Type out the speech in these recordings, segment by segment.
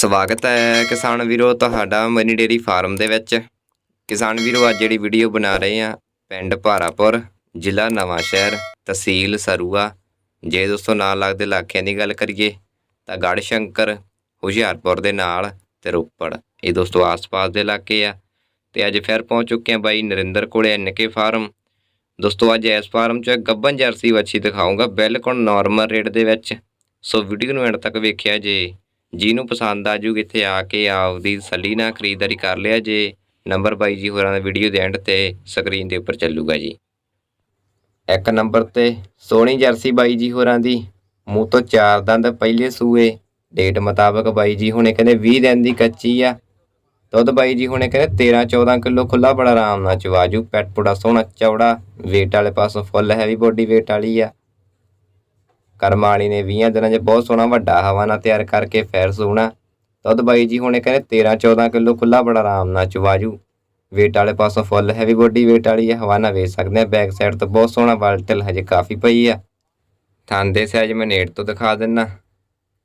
ਸਵਾਗਤ ਹੈ ਕਿਸਾਨ ਵੀਰੋ ਤੁਹਾਡਾ ਮਨੀ ਡੇਰੀ ਫਾਰਮ ਦੇ ਵਿੱਚ। ਕਿਸਾਨ ਵੀਰੋ, ਅੱਜ ਜਿਹੜੀ ਵੀਡੀਓ ਬਣਾ ਰਹੇ ਆ ਪਿੰਡ ਭਾਰਾਪੁਰ, ਜ਼ਿਲ੍ਹਾ ਨਵਾਂਸ਼ਹਿਰ ਤਹਿਸੀਲ ਸਰੂਆ। ਜੇ ਦੋਸਤੋ ਨਾਲ ਲੱਗਦੇ ਇਲਾਕਿਆਂ ਦੀ ਗੱਲ ਕਰੀਏ, ਤਾਂ ਗੜ ਸ਼ੰਕਰ ਹੁਸ਼ਿਆਰਪੁਰ ਦੇ ਨਾਲ ਤੇ ਰੋਪੜ। ਇਹ ਦੋਸਤੋ ਆਸ-ਪਾਸ ਦੇ ਇਲਾਕੇ ਆ। ਤੇ ਅੱਜ ਫਿਰ ਪਹੁੰਚ ਚੁੱਕੇ ਆ ਬਾਈ ਨਰਿੰਦਰ ਕੋਲੇ ਐਨਕੇ ਫਾਰਮ। ਦੋਸਤੋ ਅੱਜ ਇਸ ਫਾਰਮ 'ਚ ਗੱਬਨ ਜਰਸੀ ਵੱਛੀ ਦਿਖਾਉਂਗਾ ਬਿਲਕੁਲ ਨਾਰਮਲ ਰੇਟ ਦੇ ਵਿੱਚ। ਸੋ ਵੀਡੀਓ ਨੂੰ ਐਂਡ ਤੱਕ ਵੇਖਿਆ ਜੇ। ਜਿਹਨੂੰ ਪਸੰਦ ਆ ਜੂਗੀ ਇੱਥੇ ਆ ਕੇ ਆਪਦੀ ਸੱਲੀ ਨਾਲ ਖਰੀਦਦਾਰੀ ਕਰ ਲਿਆ ਜੇ। ਨੰਬਰ ਬਾਈ ਜੀ ਹੋਰਾਂ ਦਾ ਵੀਡੀਓ ਦੇ ਐਂਡ ਤੇ ਸਕਰੀਨ ਦੇ ਉੱਪਰ ਚੱਲੂਗਾ ਜੀ। ਇੱਕ ਨੰਬਰ ਤੇ ਸੋਹਣੀ ਜਰਸੀ ਬਾਈ ਜੀ ਹੋਰਾਂ ਦੀ। ਮੂੰਹ ਤੋਂ ਚਾਰ ਦੰਦ ਪਹਿਲੇ ਸੂਏ। ਡੇਟ ਮੁਤਾਬਕ ਬਾਈ ਜੀ ਹੁਣੇ ਕਹਿੰਦੇ 20 ਦਿਨ ਦੀ ਕੱਚੀ ਆ। ਦੁੱਧ ਬਾਈ ਜੀ ਹੁਣੇ ਕਹਿੰਦੇ 13 14 ਕਿਲੋ ਖੁੱਲਾ ਬੜਾ ਆਰਾਮ ਨਾਲ ਚਵਾਜੂ ਪੈਟ ਪੁੜਾ ਸੋਹਣਾ ਚੌੜਾ। weight ਵਾਲੇ ਪਾਸੋਂ ਫੁੱਲ ਹੈਵੀ ਬੋਡੀ weight ਵਾਲੀ ਆ। ਕਰਮ ਵਾਲੀ ਨੇ 20 ਦਿਨਾਂ 'ਚ ਬਹੁਤ ਸੋਹਣਾ ਵੱਡਾ ਹਵਾਨਾ ਤਿਆਰ ਕਰਕੇ ਫੈਰ ਸੋਹਣਾ ਦੁੱਧ ਬਾਈ ਜੀ ਹੁਣੇ ਕਹਿੰਦੇ 13 14 ਕਿਲੋ ਖੁੱਲਾ ਬੜਾ ਆਰਾਮ ਨਾਲ ਚਵਾਜੂ। weight ਵਾਲੇ ਪਾਸੋਂ ਫੁੱਲ ਹੈਵੀ ਬੋਡੀ weight ਵਾਲੀ ਹੈ ਹਵਾਨਾ ਵੇਚ ਸਕਦੇ ਆ। ਬੈਕ ਸਾਈਡ ਤੋਂ ਬਹੁਤ ਸੋਹਣਾ ਵਾਲਟਲ ਹਜੇ ਕਾਫੀ ਪਈ ਆ। ਥਣ ਦੇ ਸਾਈਜ਼ ਮੈਂ ਨੇੜ ਤੋਂ ਦਿਖਾ ਦਿੰਨਾ।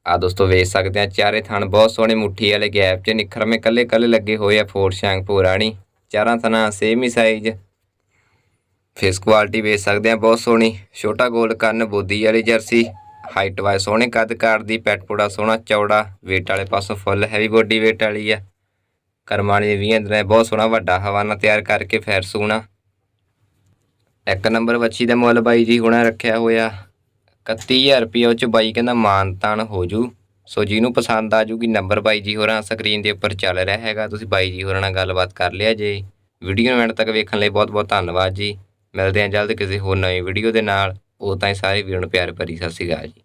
ਆ ਦੋਸਤੋ ਵੇਚ ਸਕਦੇ ਆ। ਚਾਰੇ ਥਣ ਬਹੁਤ ਸੋਹਣੇ ਮੁੱਠੀ ਵਾਲੇ ਗੈਪ 'ਚ ਨਿਖਰਵੇਂ ਕੱਲੇ ਕੱਲੇ ਲੱਗੇ ਹੋਏ ਆ। ਫੋਰ ਸ਼ੈਂਕ ਪੁਰਾਣੀ ਚਾਰਾਂ ਥਣਾ ਸੇਮ ਹੀ ਸਾਈਜ਼ ਫੇਸ ਕੁਆਲਿਟੀ ਵੇਚ ਸਕਦੇ ਆ ਬਹੁਤ ਸੋਹਣੀ, ਛੋਟਾ ਗੋਲ ਕੰਨ, ਬੋਦੀ ਵਾਲੀ ਜਰਸੀ ਹਾਈਟ ਵਾਈਜ਼ ਸੋਹਣੇ ਕੱਦ ਕਾਰ ਦੀ ਪੈਟ ਪੂੜਾ ਸੋਹਣਾ, ਚੌੜਾ, weight ਵਾਲੇ ਪਾਸੋਂ ਫੁੱਲ ਹੈਵੀ ਬੋਡੀ weight ਵਾਲੀ ਆ। ਕਰਮਾਣੀ ਦੇ 20 ਬਹੁਤ ਸੋਹਣਾ ਵੱਡਾ ਹਵਾਨਾ ਤਿਆਰ ਕਰਕੇ ਫੈਰ ਸੂਣਾ। ਇੱਕ ਨੰਬਰ ਵੱਛੀ ਦਾ ਮੁੱਲ ਬਾਈ ਜੀ ਹੁਣਾ ਰੱਖਿਆ ਹੋਇਆ 31000 ਰੁਪਏ ਉਹ ਚ ਬਾਈ ਕਹਿੰਦਾ ਮਾਨ ਤਾਨ ਹੋ ਜੂ। ਸੋ ਜਿਹਨੂੰ ਪਸੰਦ ਆ ਜੂਗੀ ਨੰਬਰ ਬਾਈ ਜੀ ਹੋਰਾਂ ਸਕਰੀਨ ਦੇ ਉੱਪਰ ਚੱਲ ਰਿਹਾ ਹੈਗਾ, ਤੁਸੀਂ ਬਾਈ ਜੀ ਹੋਰਾਂ ਨਾਲ ਗੱਲਬਾਤ ਕਰ ਲਿਆ ਜੇ। ਵੀਡੀਓ ਨੂੰ ਐਂਡ ਤੱਕ ਵੇਖਣ ਲਈ ਬਹੁਤ ਬਹੁਤ ਧੰਨਵਾਦ ਜੀ। ਮਿਲਦੇ ਹਾਂ ਜਲਦ ਕਿਸੇ ਹੋਰ ਨਵੀਂ ਵੀਡੀਓ ਦੇ ਨਾਲ। ਉਹ ਤਾਂ ਸਾਰੇ ਵੀਰਾਂ ਨੂੰ ਪਿਆਰ ਭਰੀ, ਸਤਿ ਸ਼੍ਰੀ ਅਕਾਲ ਜੀ।